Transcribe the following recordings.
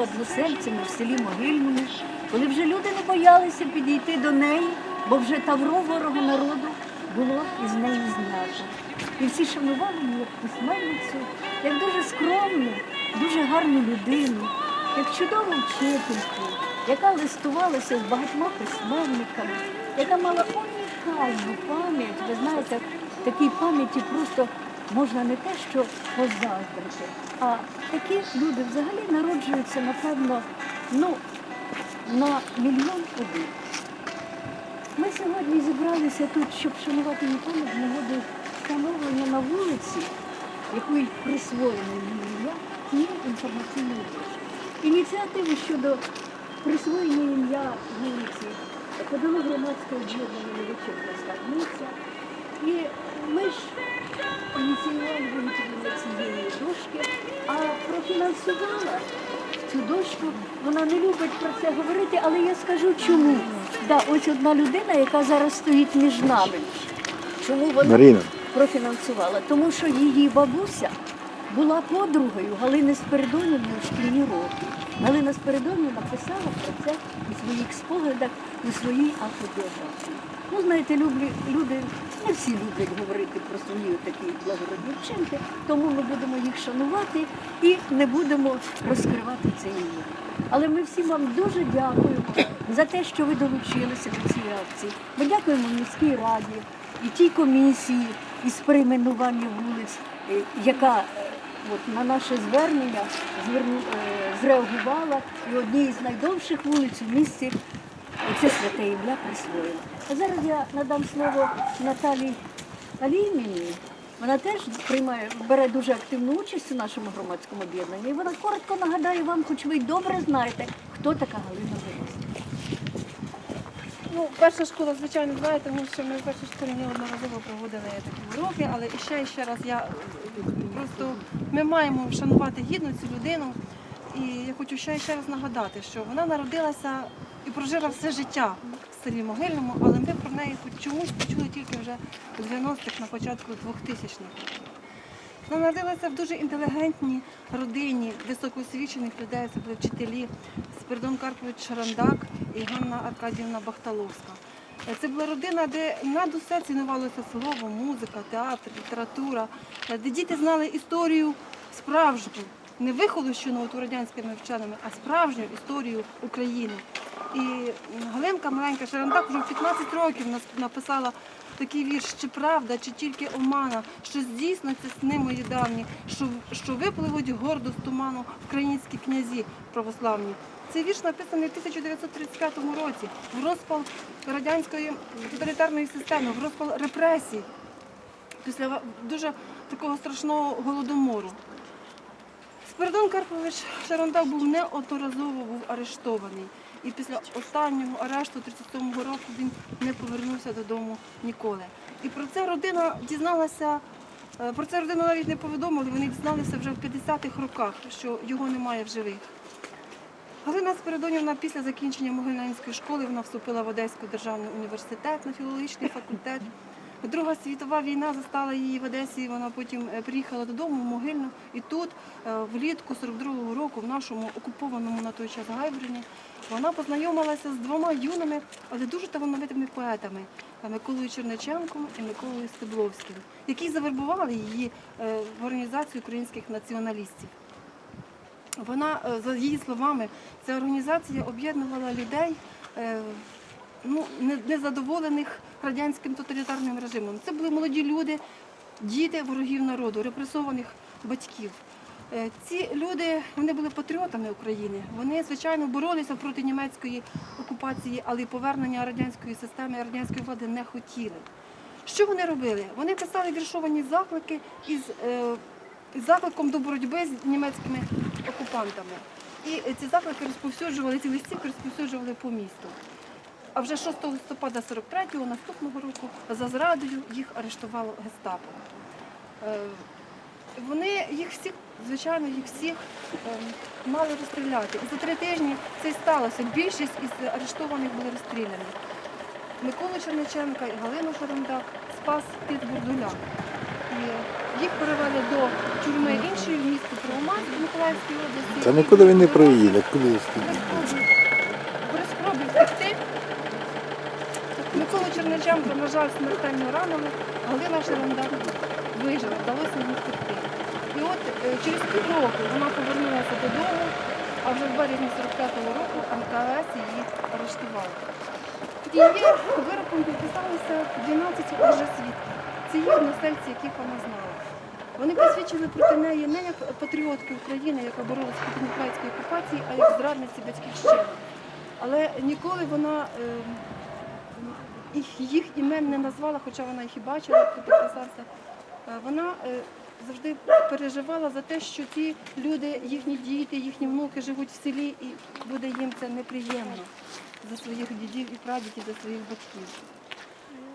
односельцями в селі Могильному, коли вже люди не боялися підійти до неї, бо вже тавро ворога народу було із неї знято. І всі шанували її як письменницю, як дуже скромну, дуже гарну людину, як чудову вчительку, яка листувалася з багатьма письменниками, яка мала унікальну пам'ять. Ви знаєте, такій пам'яті просто можна не те, що позаздрити, а такі люди взагалі народжуються, напевно, ну, на мільйон один. Ми сьогодні зібралися тут, щоб шанувати її з нагоди встановлення на вулиці, якої присвоєно її ім'я, і інформаційної дошки. Ініціативу щодо присвоєння ім'я вулиці подало громадське об'єднання Новиченка скарбниця. І ми ж ініціювали виготовлення цієї дошки, а профінансувала цю дошку. Вона не любить про це говорити, але я скажу чому. Да, ось одна людина, яка зараз стоїть між нами. Чому вона Маріна. профінансувала? Тому що її бабуся була подругою Галини Спиридонівни у шкільні роки. Галина Спиридонівна написала про це у своїх спогадах у своїй автобіографії. Ну, знаєте, люблі, люди, не всі люблять говорити про свої такі благородні вчинки, тому ми будемо їх шанувати і не будемо розкривати це ім'я. Але ми всім вам дуже дякуємо за те, що ви долучилися до цієї акції. Ми дякуємо міській раді і тій комісії із перейменування вулиць, е, яка от, на наше звернення зверну, е, зреагувала і одній з найдовших вулиць у місті це святе ім'я присвоїла. А зараз я надам слово Наталії Аліміні. Вона теж приймає, бере дуже активну участь у нашому громадському об'єднанні. І вона коротко нагадає вам, хоч ви й добре знаєте, хто така Галина Борисівна. Ну, перша школа, звичайно, знає, тому що ми в першій школі неодноразово проводили такі уроки, але ще і ще раз я е, просто ми маємо вшанувати гідно цю людину. І я хочу ще і ще раз нагадати, що вона народилася і прожила все життя в селі Могильному, але ми про неї чомусь почули тільки вже у 90-х, на початку 2000-х. Народилася в дуже інтелігентній родині високоосвічених людей, це були вчителі Спиридон Карпович Шарандак і Ганна Аркадівна Бахталовська. Це була родина, де над усе цінувалося слово, музика, театр, література, де діти знали історію справжню, не вихолощену от радянськими вченими, а справжню історію України. І Галинка маленька Шарандак вже в 15 років написала такий вірш, чи правда, чи тільки омана, що здійсниться сни мої давні, що, що випливуть гордо з туману українські князі православні. Цей вірш написаний в 1935 році, в розпал радянської тоталітарної системи, в розпал репресій, після дуже такого страшного голодомору. Спиридон Карпович Шарандак був неодноразово був арештований. І після останнього арешту 37-го року він не повернувся додому ніколи. І про це родина дізналася, е, про це родину навіть не повідомили, вони дізналися вже в 50-х роках, що його немає в живих. Галина Спиридонівна після закінчення Могилянської школи вона вступила в Одеський державний університет на філологічний факультет. Друга світова війна застала її в Одесі. Вона потім е, приїхала додому в Могильну. І тут, е, влітку 42-го року, в нашому окупованому на той час Гайврині, вона познайомилася з двома юними, але дуже талановитими поетами Миколою Черниченком і Миколою Стебловським, які завербували її е, в організацію українських націоналістів. Вона, за її словами, ця організація об'єднувала людей ну, не- незадоволених радянським тоталітарним режимом. Це були молоді люди, діти ворогів народу, репресованих батьків. Е, Ці люди вони були патріотами України. Вони, звичайно, боролися проти німецької окупації, але й повернення радянської системи, радянської влади не хотіли. Що вони робили? Вони писали віршовані заклики із е, закликом до боротьби з німецькими окупантами. І е, ці заклики розповсюджували, ці листівки розповсюджували по місту. А вже 6 листопада 43-го, наступного року, за зрадою їх арештувало гестапо. Е, Вони їх всіх, звичайно, їх всіх е, мали розстріляти. І за три тижні це й сталося. Більшість із арештованих були розстріляні. Миколу Черниченка і Галину Шарандак спас під Бурдуля. І їх перевели до тюрми іншої в місті Первомайськ в Миколаївській області. Та нікуди він не проїде, куди При спробі- При спробі втекти Миколу Черниченко, на жаль, смертельно ранили, Галина Шеренда вижила, вдалося їм втекти. І от е, через півроку вона повернулася додому, а вже в березні 45-го року МКС її арештували. Її вироком підписалися 12 вже свідків. Це є односельці, яких вона знала. Вони посвідчили проти неї не як патріотки України, яка боролася проти німецької окупації, а як зрадниці батьківщини. Але ніколи вона е, їх- імен не назвала, хоча вона їх і бачила, хто підписався. Е, Вона е, завжди переживала за те, що ці люди, їхні діти, їхні внуки живуть в селі, і буде їм це неприємно за своїх дідів і прадідів, за своїх батьків.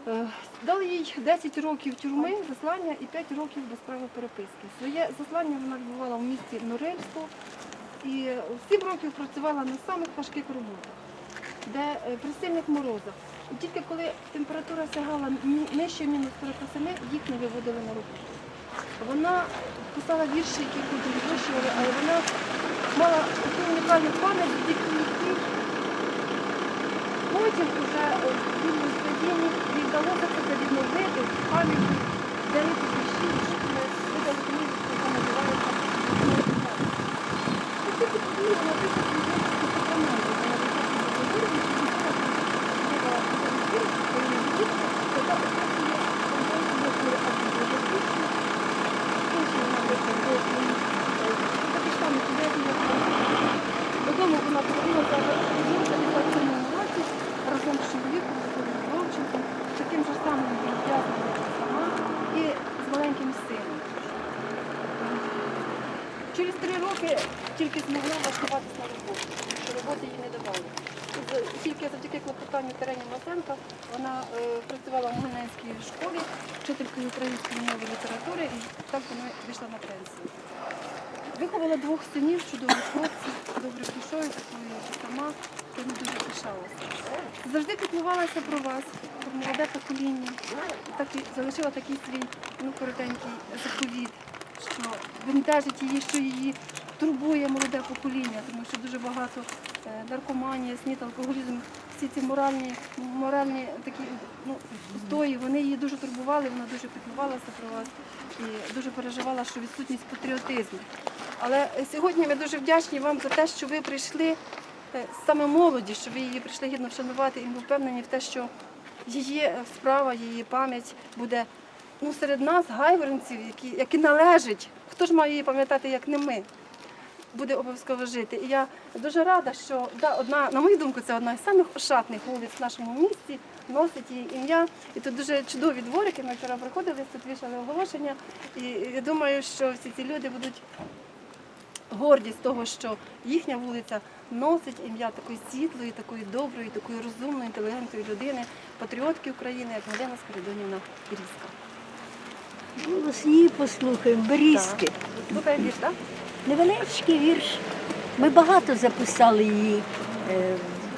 Е, Дали їй 10 років тюрми, заслання і 5 років без права переписки. Своє заслання вона відбувала в місті Норильську і 7 років працювала на самих важких роботах, де при сильних морозах. І тільки коли температура сягала нижче мінус 47, їх не виводили на роботу. Вона писала вірші, які потім вирощували, але вона мала таку унікальну пам'ять, якій Потім вже е, в вільному стадіні їй вдалося це відновити в пам'яті що ми видали книгу, яка називається «Морозова». І ці події вона пише свій випуску сакраменту. Вона виписує цей вірш, і вона була своєї дітки, яка описує конкретну Інші вона виписує такі ж самі події, як Додому вона повернулася в 1957 році разом з чоловіком Анатолієм Вовченком, таким же самим в'язним, як сама, і з маленьким сином. Через три роки тільки змогла влаштуватися на роботу, що роботи їй не давали. І за- Тільки завдяки клопотанню Терені Маценка вона е, працювала в Гуненській школі, вчителькою української мови літератури, і так вона вийшла на пенсію. Виховала двох синів, чудових хлопців, добре душою, такою сама, не дуже пишалася. Завжди піклувалася про вас, про молоде покоління. І так і залишила такий свій ну, коротенький заповіт, що бентежить її, що її турбує молоде покоління, тому що дуже багато е, наркоманія, снід, алкоголізм, всі ці моральні, моральні такі ну, устої, вони її дуже турбували, вона дуже піклувалася про вас і дуже переживала, що відсутність патріотизму. Але сьогодні ми дуже вдячні вам за те, що ви прийшли е, саме молоді, що ви її прийшли гідно вшанувати, і ми впевнені в те, що її справа, її пам'ять буде ну, серед нас, гайворонців, які, які належать. Хто ж має її пам'ятати, як не ми? Буде обов'язково жити. І я дуже рада, що да, одна, на мою думку, це одна із самих ошатних вулиць в нашому місті, носить її ім'я. І тут дуже чудові дворики. Ми вчора приходили, тут вішали оголошення. І я думаю, що всі ці люди будуть гордість того, що їхня вулиця носить ім'я такої світлої, такої доброї, такої розумної, інтелігентної людини, патріотки України, як Галина Спиридонівна Різка. Голос її послухаємо, Берізки. Слухай вірш, так? Невеличкий вірш. Ми багато записали її е,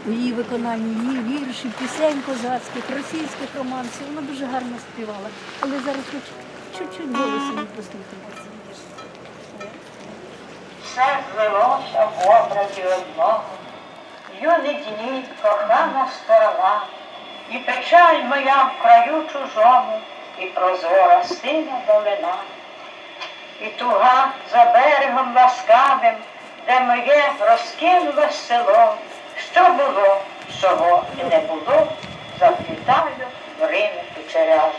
у її виконанні, її віршів, пісень козацьких, російських романсів. Вона дуже гарно співала. Але зараз чуть-чуть голос її послухаємо. Все злилося в образі одного, юний дні, кохана сторона, і печаль моя в краю чужому, і прозора синя долина, і туга за берегом ласкавим, де моє розкинуле село, що було, чого і не було, заплітаю в Римі кучеряві.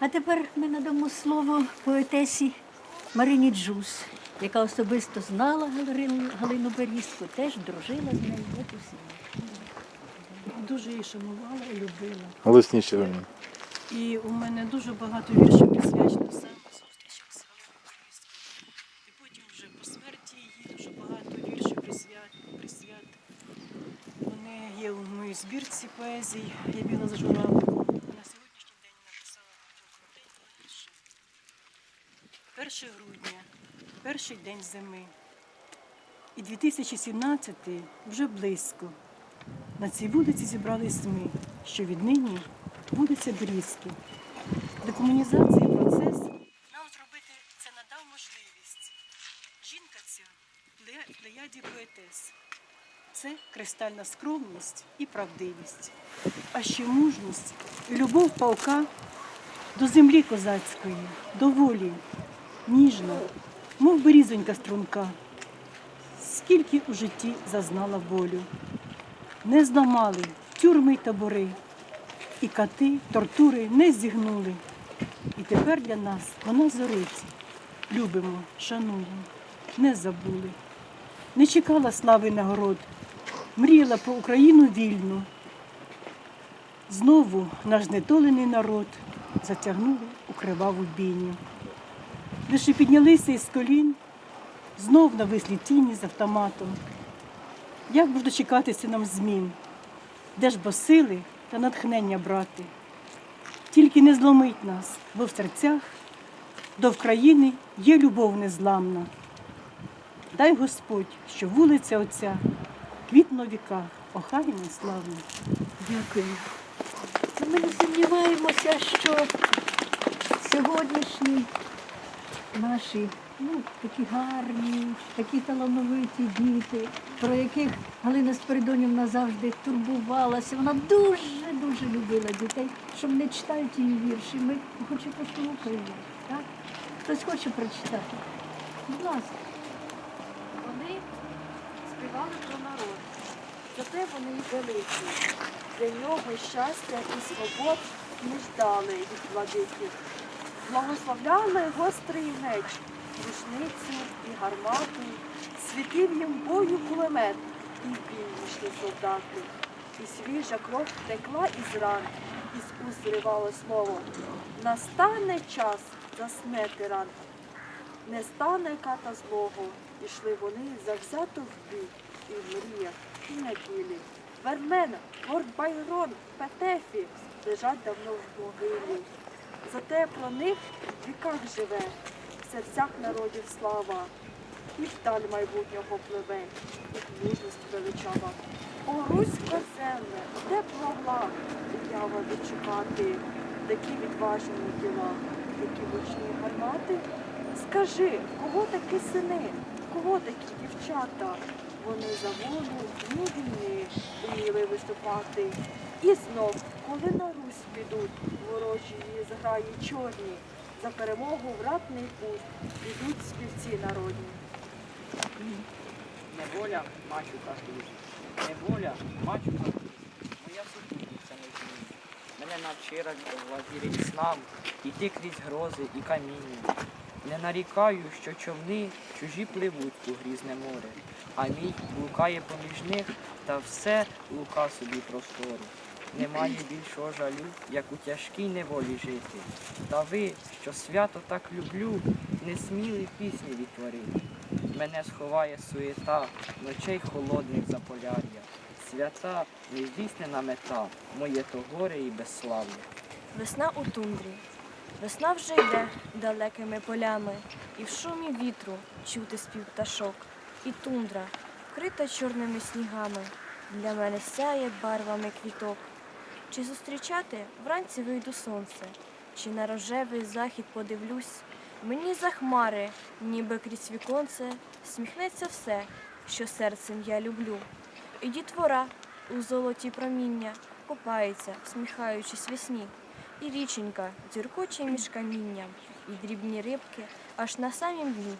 А тепер ми надамо слово поетесі Марині Джус, яка особисто знала Галину, Галину Берізку, теж дружила з нею, як усі. Дуже її шанувала і любила. Голосніше ви мені. І у мене дуже багато віршів присвячено саме зустрічам з Галиною Бористкою. І потім вже по смерті її дуже багато віршів присвят. присвят. Вони є у моїй збірці поезій, я біла за журавликом. На сьогоднішній день написала вірша. 1 грудня, перший день зими. І 2017 вже близько. На цій вулиці зібрались ми, що віднині вулиця Брізки. Декомунізації процес нам зробити це надав можливість. Жінка ця плеяді поетес. Це кристальна скромність і правдивість, а ще мужність і любов палка до землі козацької, до волі, ніжна, мов берізонька струнка. Скільки у житті зазнала болю. Не зламали тюрми й табори, і кати, тортури не зігнули. І тепер для нас вона зорить. Любимо, шануємо, не забули. Не чекала слави нагород, мріяла про Україну вільну. Знову наш знедолений народ затягнули у криваву бійню. Лише піднялися із колін, знов нависли тіні з автоматом. Як був дочекатися нам змін? Де ж бо сили та натхнення брати? Тільки не зломить нас, бо в серцях до України є любов незламна. Дай Господь, що вулиця Отця квітно віках, охайна і славна. Дякую. Ми не сумніваємося, що сьогоднішні наші ну, такі гарні, такі талановиті діти, про яких Галина Спиридонівна завжди турбувалася. Вона дуже-дуже любила дітей, що вони читають її вірші. Ми хоче послухаємо. Хтось хоче прочитати. Будь ласка. Вони співали про народ, зате вони й великі. Для нього щастя і свобод не ждали від владиків. Благословляли гострий меч, рушницю і гармату, світив їм бою кулемет, і в солдати. І свіжа кров текла із ран, із уст зривало слово. Настане час засне тиран. Не стане ката злого, ішли вони завзято в бій, і в мріях, і на. Вермена, Горд Байрон, Петефі лежать давно в могилі. Зате про них в віках живе, в серцях народів слава, і вдаль майбутнього пливе, їх мужність величава. О, Русь коземне, де могла уява відчувати такі відважні діла, які гучні гармати? Скажи, кого такі сини, кого такі дівчата? Вони за волю дні вміли виступати. І знов, коли на Русь підуть, ворожі зграї чорні, за перемогу в ратний путь підуть співці народні. Неволя мачука служить. Неволя мачука служить. Моя супутниця не зміни. Мене навчила владірить снам, іти крізь грози і каміння. Не нарікаю, що човни чужі пливуть у грізне море, а мій блукає поміж них, та все лука собі простору. Немає більшого жалю, як у тяжкій неволі жити. Та ви, що свято так люблю, не сміли пісні відтворити. Мене сховає суєта, ночей холодних заполяр'я. Свята, нездійснена мета, моє то горе і безслав'я. Весна у тундрі. Весна вже йде далекими полями, і в шумі вітру чути спів пташок. І тундра, вкрита чорними снігами, для мене сяє барвами квіток. Чи зустрічати вранці вийду сонце, чи на рожевий захід подивлюсь, мені за хмари, ніби крізь віконце, сміхнеться все, що серцем я люблю. І дітвора у золоті проміння купається, всміхаючись весні. І річенька дзюркоче між камінням, і дрібні рибки аж на самім дні.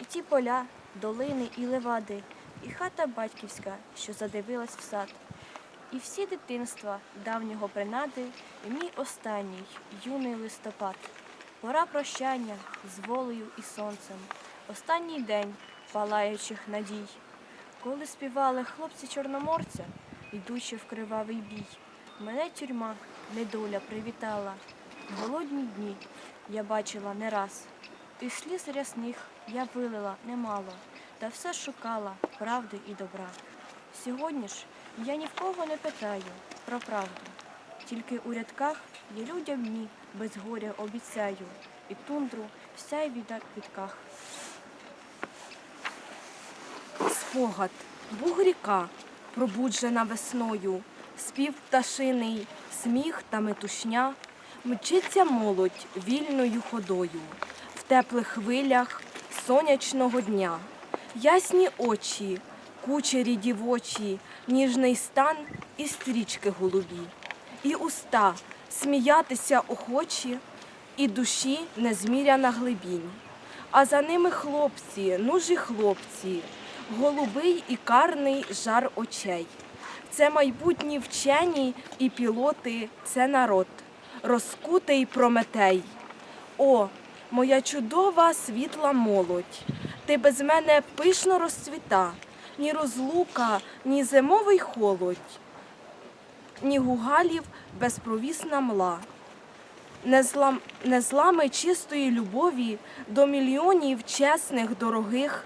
І ті поля, долини і левади, і хата батьківська, що задивилась в сад. І всі дитинства давнього принади, і мій останній юний листопад. Пора прощання з волею і сонцем, останній день палаючих надій. Коли співали хлопці чорноморця, йдучи в кривавий бій, мене тюрма недоля привітала. Голодні дні я бачила не раз, і сліз рясних я вилила немало, та все шукала правди і добра. Сьогодні ж я ні в кого не питаю про правду, тільки у рядках я людям дні без горя обіцяю, і тундру вся й віда квітках. Спогад, бугріка, пробуджена весною, спів пташиний, сміх та метушня, Мчиться молодь вільною ходою, в теплих хвилях сонячного дня. Ясні очі, кучері дівочі, ніжний стан і стрічки голубі, і уста сміятися охочі, і душі незміряна глибінь. А за ними хлопці, ну ж і хлопці, голубий і карний жар очей. Це майбутні вчені і пілоти, це народ, розкутий Прометей. О, моя чудова світла молодь, ти без мене пишно розцвіта, ні розлука, ні зимовий холодь, ні гугалів безпровісна мла. Не злам, не злами чистої любові до мільйонів чесних, дорогих,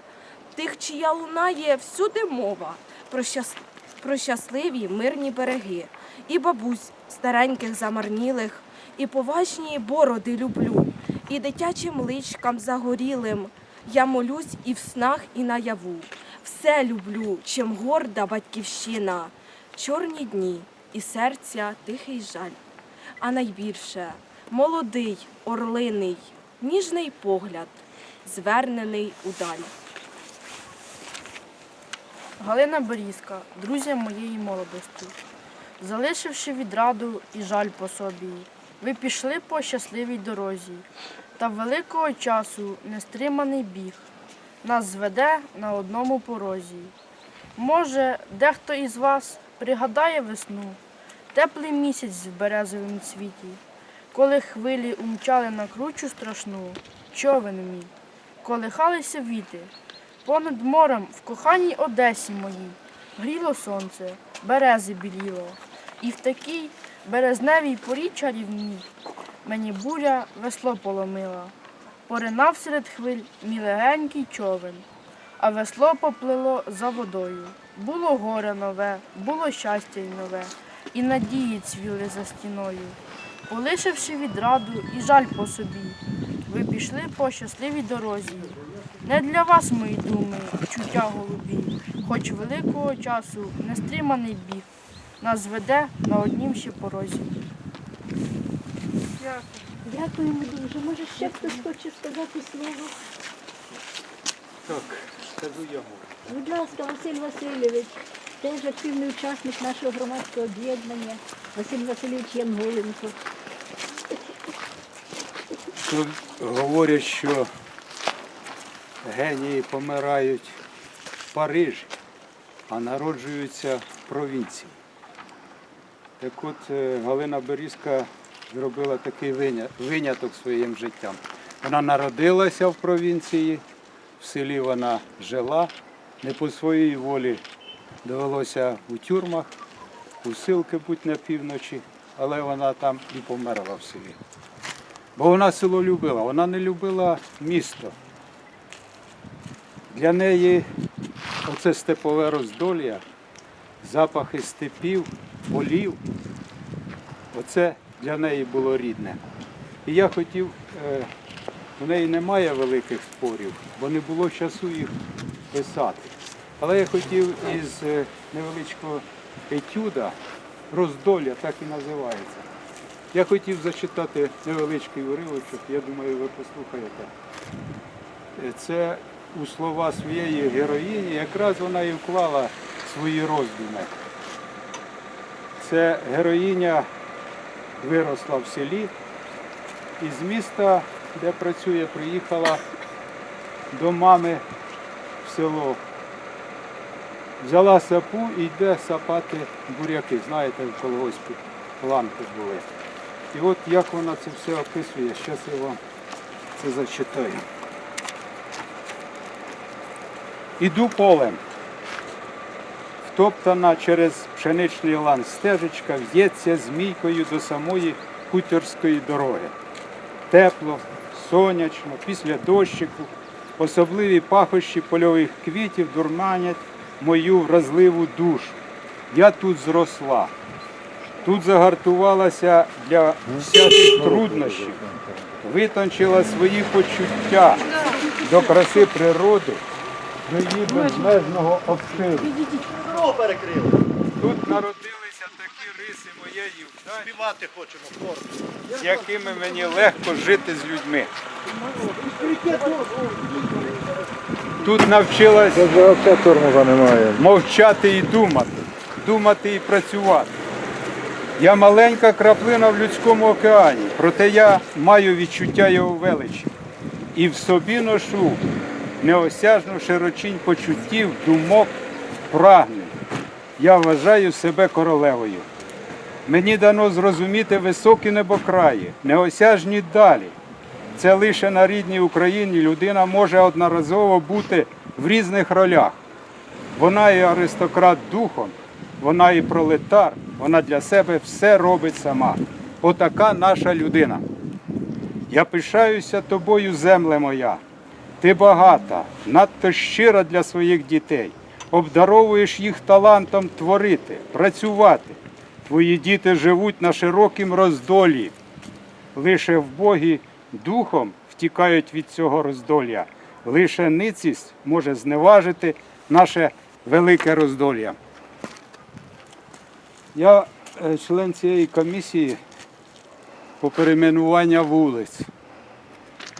тих, чия лунає всюди мова про, щас, про щасливі мирні береги, і бабусь стареньких замарнілих, і поважні бороди люблю, і дитячим личкам загорілим. Я молюсь і в снах, і наяву. Все люблю, чим горда батьківщина, чорні дні і серця тихий жаль а найбільше молодий, орлиний, ніжний погляд, звернений удаль. Галина Берізка, друзя моєї молодості. Залишивши відраду і жаль по собі, ви пішли по щасливій дорозі, та великого часу нестриманий біг нас зведе на одному порозі. Може, дехто із вас пригадає весну, теплий місяць в березовому цвіті, коли хвилі умчали на кручу страшну, човен мій, колихалися віти, Понад морем в коханій Одесі моїй гріло сонце, берези біліло, і в такій березневій порі чарівній мені буря весло поломила. Поринав серед хвиль мій легенький човен, а весло поплило за водою. Було горе нове, було щастя й нове, і надії цвіли за стіною. Полишивши відраду і жаль по собі, ви пішли по щасливій дорозі. Не для вас, мої думи, чуття голубі, хоч великого часу нестриманий біг нас веде на однім ще порозі. Дякуємо дуже. Може, ще хтось хоче сказати слово? Так, скажу йому. Будь ласка, Василь Васильович, теж активний учасник нашого громадського об'єднання. Василь Васильович Янголенко. Тут говорять, що генії помирають в Парижі, а народжуються в провінції. Так от е, Галина Берізка зробила такий виняток своїм життям. Вона народилася в провінції, в селі вона жила, не по своїй волі довелося у тюрмах, у силки будь на півночі, але вона там і померла в селі. Бо вона село любила, вона не любила місто. Для неї оце степове роздолля, запахи степів, полів, оце для неї було рідне. І я хотів, е, у неї немає великих спорів, бо не було часу їх писати. Але я хотів із е, невеличкого етюда, роздолля так і називається. Я хотів зачитати невеличкий уривочок, я думаю, ви послухаєте. Е, Це у слова своєї героїні, якраз вона і вклала свої роздуми. Це героїня виросла в селі і з міста, де працює, приїхала до мами в село. Взяла сапу і йде сапати буряки. Знаєте, в колгоспі ланки були. І от як вона це все описує, зараз я вам це зачитаю. Іду полем. Втоптана через пшеничний лан стежечка в'ється змійкою до самої хуторської дороги. Тепло, сонячно, після дощику, особливі пахощі польових квітів дурманять мою вразливу душу. Я тут зросла. Тут загартувалася для всяких труднощів, витончила свої почуття до краси природи, до її безмежного обширу. Тут народилися такі риси моєї вдачі. Співати хочемо хор. З якими мені легко жити з людьми. Тут навчилась взагалі тормоза немає. мовчати і думати, думати і працювати. Я маленька краплина в людському океані, проте я маю відчуття його величі і в собі ношу неосяжну широчінь почуттів, думок, прагнень. Я вважаю себе королевою. Мені дано зрозуміти високі небокраї, неосяжні далі. Це лише на рідній Україні людина може одноразово бути в різних ролях. Вона і аристократ духом, вона і пролетар, вона для себе все робить сама. Отака наша людина. Я пишаюся тобою, земле моя. Ти багата, надто щира для своїх дітей. Обдаровуєш їх талантом творити, працювати. Твої діти живуть на широкім роздолі. Лише в Богі духом втікають від цього роздолля. Лише ницість може зневажити наше велике роздолля. Я е, член цієї комісії по перейменуванню вулиць.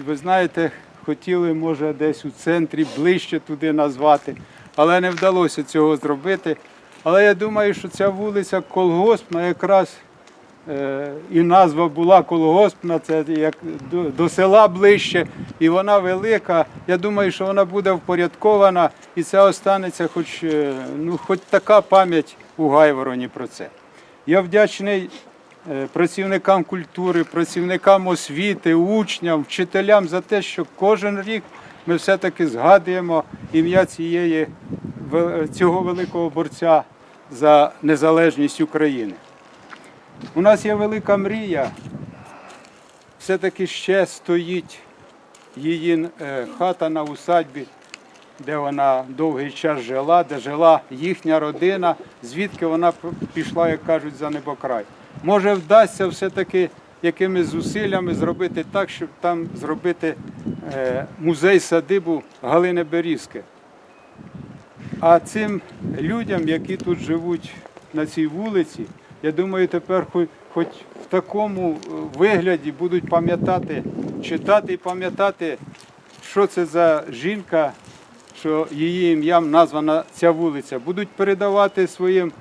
Ви знаєте, хотіли, може, десь у центрі ближче туди назвати, але не вдалося цього зробити. Але я думаю, що ця вулиця Колгоспна якраз е, і назва була Колгоспна, це як до, до села ближче, і вона велика. Я думаю, що вона буде впорядкована і це останеться хоч, е, ну, хоч така пам'ять у Гайвороні про це. Я вдячний працівникам культури, працівникам освіти, учням, вчителям за те, що кожен рік ми все-таки згадуємо ім'я цієї, цього великого борця за незалежність України. У нас є велика мрія, все-таки ще стоїть її е, хата на усадьбі, де вона довгий час жила, де жила їхня родина, звідки вона пішла, як кажуть, за небокрай. Може, вдасться все-таки якимись зусиллями зробити так, щоб там зробити е, музей садибу Галини Берізки. А цим людям, які тут живуть на цій вулиці, я думаю, тепер хоч, в такому е, вигляді будуть пам'ятати, читати і пам'ятати, що це за жінка, що її ім'ям названа ця вулиця. Будуть передавати своїм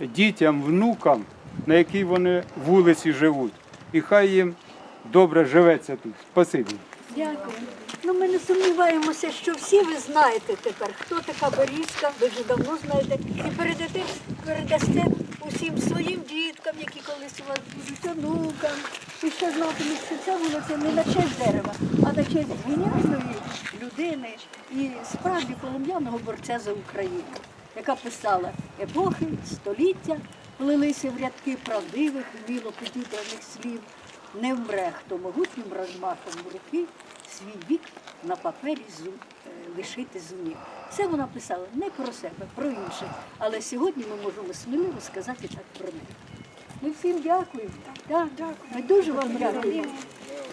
дітям, внукам, на якій вони вулиці живуть. І хай їм добре живеться тут. Спасибі. Дякую. Ну, ми не сумніваємося, що всі ви знаєте тепер, хто така Берізка, ви вже давно знаєте, і передасте, передасте усім своїм діткам, які колись у вас будуть онукам. І ще знатимуть, що ця вулиця не на честь дерева, а на честь геніальної людини і справді полум'яного борця за Україну, яка писала епохи, століття, плелися в рядки правдивих, вміло підібраних слів. Не вмре, хто могутнім розмахом руки свій вік на папері зу, е, лишити зумів. Це вона писала не про себе, про інших. Але сьогодні ми можемо сміливо сказати так про неї. Ми всім дякуємо. Так, Ми дуже вам дякуємо.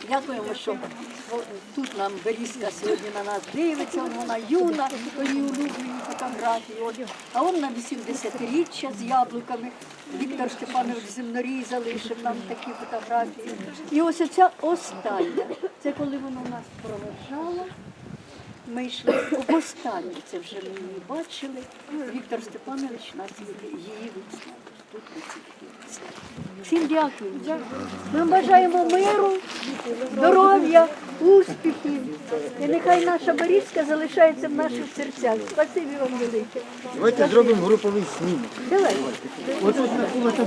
Дякуємо, що тут нам Берізка сьогодні на нас дивиться, вона юна, її улюблені фотографії. А он на 80-річчя з яблуками. Віктор Степанович Земнорій залишив нам такі фотографії. І ось оця остання. Це коли вона нас проведжала. Ми йшли в останнє, це вже ми її бачили. Віктор Степанович нас її відзнав. Тут на цій. Всім дякую. Ми бажаємо миру, здоров'я, успіхів. І нехай наша Борівська залишається в наших серцях. Спасибі вам велике. Давайте зробимо груповий снімок. Давай. Отут на кулака